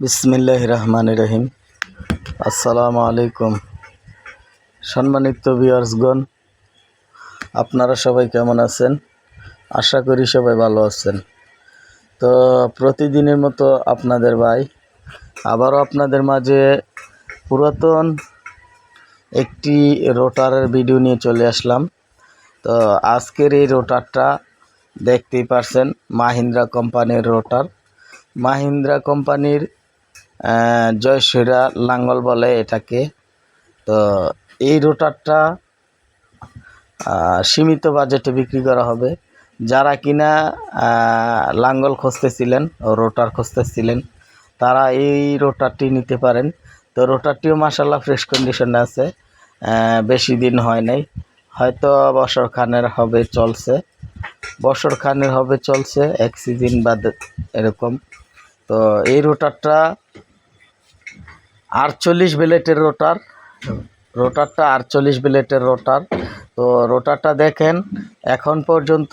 বিসমিল্লাহ রহমান রহিম। আসসালামু আলাইকুম। সম্মানিত ভিউয়ার্সগণ, আপনারা সবাই কেমন আছেন? আশা করি সবাই ভালো আছেন। তো প্রতিদিনের মতো আপনাদের ভাই, আবারও আপনাদের মাঝে পুরাতন একটি রোটারের ভিডিও নিয়ে চলে আসলাম। তো আজকের এই রোটারটা দেখতেই পারছেন, মাহিন্দ্রা কোম্পানির রোটার। মাহিন্দ্রা কোম্পানির জয়সুরা লাঙ্গল বলে এটাকে। তো এই রোটারটা সীমিত বাজেটে বিক্রি করা হবে। যারা কিনা লাঙ্গল খুঁজতেছিলেন রোটার খুঁজতেছিলেন, তারা এই রোটারটি নিতে পারেন। তো রোটারটিও মাসাল্লাহ ফ্রেশ কন্ডিশনে আছে। বেশি দিন হয় নাই। হয়তো বছর খানের হবে চলছে। বছর খানের হবে চলছে, এক সিজন বাদ এরকম। তো এই রোটারটা আটচল্লিশ ব্লেটের রোটার, রোটারটা আটচল্লিশ ব্লেটের রোটার। তো রোটারটা দেখেন, এখন পর্যন্ত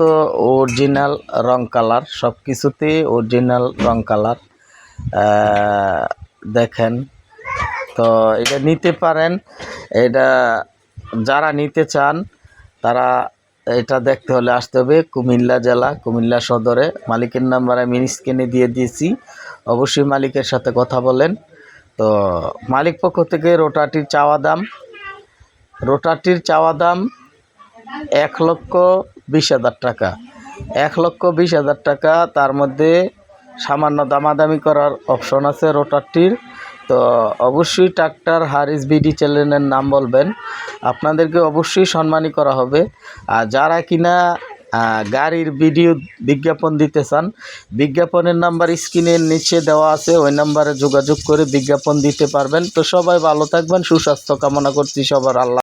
অরিজিনাল রং কালার সব কিছুতেই অরিজিনাল রং কালার। দেখেন, তো এটা নিতে পারেন, এটা যারা নিতে চান, তারা এটা দেখতে হলে আসতে হবে কুমিল্লা জেলা, কুমিল্লা সদরে। মালিকের নাম্বার আমি স্ক্রিনে দিয়ে দিয়েছি। অবশ্যই মালিকের সাথে কথা বলেন। তো মালিক পক্ষ থেকে রোটাটির চাওয়া দাম, রোটাটির চাওয়া দাম এক লক্ষ বিশ হাজার টাকা। এক লক্ষ বিশ হাজার টাকা, তার মধ্যে সামান্য দামাদামি করার অপশন আছে রোটারটির তো অবশ্যই ট্রাক্টর হারিস বিডি চ্যানেলের নাম বলবেন। আপনাদেরকে অবশ্যই সম্মানী করা হবে। আর যারা কিনা গাড়ির ভিডিও বিজ্ঞাপন দিতে চান, বিজ্ঞাপনের নাম্বার স্ক্রিনের নিচে দেওয়া আছে, ওই নাম্বারে যোগাযোগ করে বিজ্ঞাপন দিতে পারবেন। তো সবাই ভালো থাকবেন, সুস্বাস্থ্য কামনা করছি সবার আল্লাহ